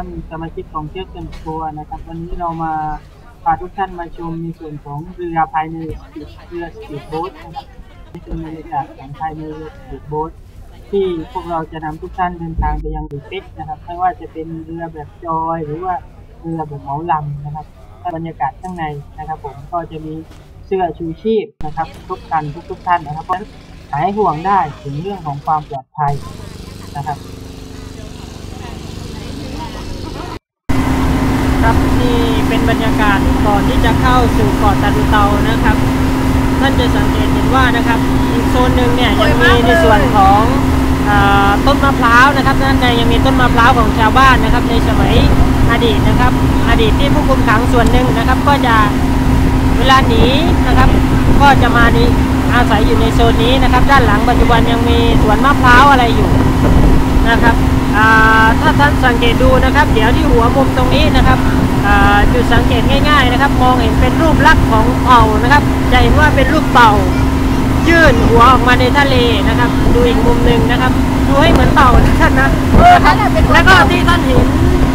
ท่านสมาชิกของเชือกเกินตัวนะครับ วันนี้เรามาพาทุกท่านมาชมในส่วนของเรือภายในเรือสปีดโบ๊ทนะครับนี่เป็นบรรยากาศของภายในเรือสปีดโบ๊ทที่พวกเราจะนำทุกท่านเดินทางไปยังดูเป็กนะครับไม่ว่าจะเป็นเรือแบบจอย หรือว่าเรือแบบเหมาลำนะครับบรรยากาศข้างในนะครับผมก็จะมีเสื้อชูชีพนะครับทุกท่านทุกทุกท่านนะครับเพราะฉะนั้นหายห่วงได้ถึงเรื่องของความปลอดภัยนะครับนี่เป็น บรรยากาศก่อนที่จะเข้าสู่เกาะตาดูเตานะครับ ท่านจะสังเกตเห็นว่านะครับอีกโซนหนึ่งเนี่ยยังมีในส่วนของอาต้นมะพร้าวนะครับด้านในยังมีต้นมะพร้าวของชาวบ้านนะครับ ในสมัยอดีตนะครับ อดีตที่ผู้คุมขังส่วนหนึ่งนะครับ ก็จะเวลาหนีนะครับ ก็จะมานี้อาศัยอยู่ในโซนนี้นะครับ ด้านหลังปัจจุบันยังมีสวนมะพร้าวอะไรอยู่นะครับอ่าถ้าท่านสังเกตดูนะครับ เดี๋ยวที่หัวมุมตรงนี้นะครับอ่า จุดสังเกตง่าย ๆนะครับ มองเห็นเป็นรูปลักษณ์ของเต่านะครับจะเห็นว่าเป็นรูปเต่า ยื่นหัวออกมาในทะเลนะครับ ดูอีกมุมหนึ่งนะครับดูให้เหมือนเต่านะท่านนะนะครับแล้วก็ที่ท่านเห็น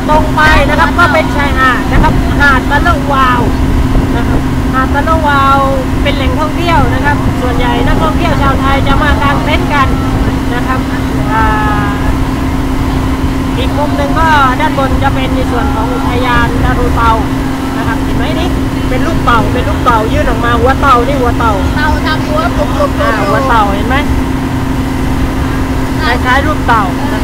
ตรงไปนะครับ ก็เป็นชายหาดนะครับหาดตะลุวาวนะครับหาดตะลุวาวเป็นแหล่งท่องเที่ยวนะครับ ส่วนใหญ่นักท่องเที่ยวชาวไทยจะมากางเต็นท์กันนะครับอ่าอีกมุมหนึ่งก็ด้านบนจะเป็นในส่วนของอุทยาน ดารูเตานะครับเห็นไหมนี่เป็นลูกเต่าเป็นลูกเต่ายื่นออกมาหัวเต่านี่หัวเต่าเตาทำหัวกลมๆอ่าหัวเต่าเห็นไหมคล้ายๆรูปเต่าเออ